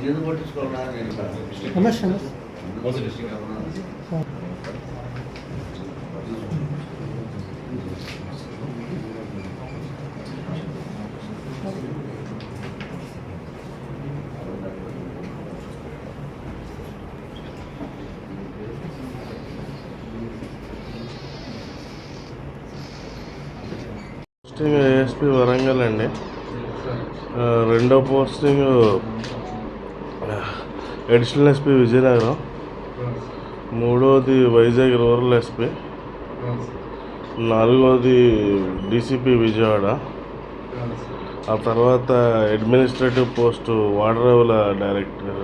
ఎందుకు పట్టించుకోవాలన్నా నేను posting ASP Warangal అండి. రెండో పోస్టింగ్ అడిషనల్ ఎస్పి విజయనగరం. మూడోది వైజాగ్ రూరల్ ఎస్పి. నాలుగోది డీసీపీ విజయవాడ. ఆ తర్వాత అడ్మినిస్ట్రేటివ్ పోస్టు వాడరేవుల డైరెక్టర్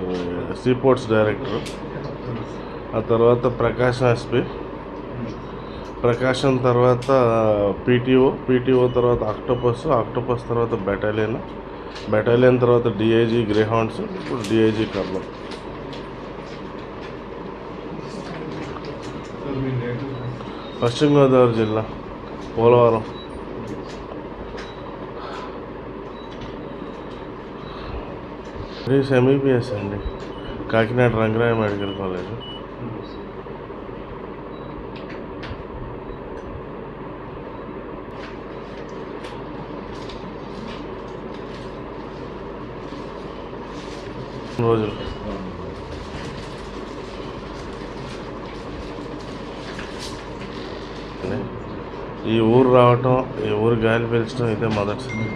సీపోర్ట్స్ డైరెక్టర్. ఆ తర్వాత ప్రకాశం ఎస్పి. ప్రకాశం తర్వాత పీటీఓ పీటీఓ తర్వాత ఆక్టోపస్ ఆక్టోపస్ తర్వాత బెటాలియన్ బెటాలియన్ తర్వాత డిఐజీ గ్రేహౌండ్స్ ఇప్పుడు డిఐజీ కర్నూలు పశ్చిమ గోదావరి జిల్లా పోలవరం. రీస్ ఎంబీబీఎస్ అండి. Kakinada Rangaraya medical college. రోజులు. ఈ ఊరు రావటం ఈ ఊరు గాలి పీల్చడం ఇదే మొదటిసారి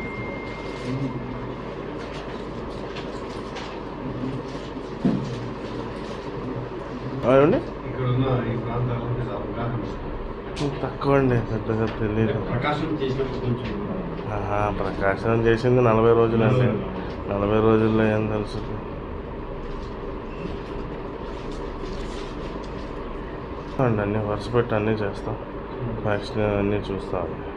ఏమండి ఇక్కడున్న ఈ ప్రాంతాల మీద అవగాహన తక్కువ అండి పెద్దగా తెలియదు ప్రకాశం చేసింది నలభై రోజులండి. నలభై రోజుల్లో ఏం తెలుసు? అండి అన్నీ వరుస పెట్టి అన్నీ చేస్తాం. వ్యాక్సిన్ అన్నీ చూస్తాం.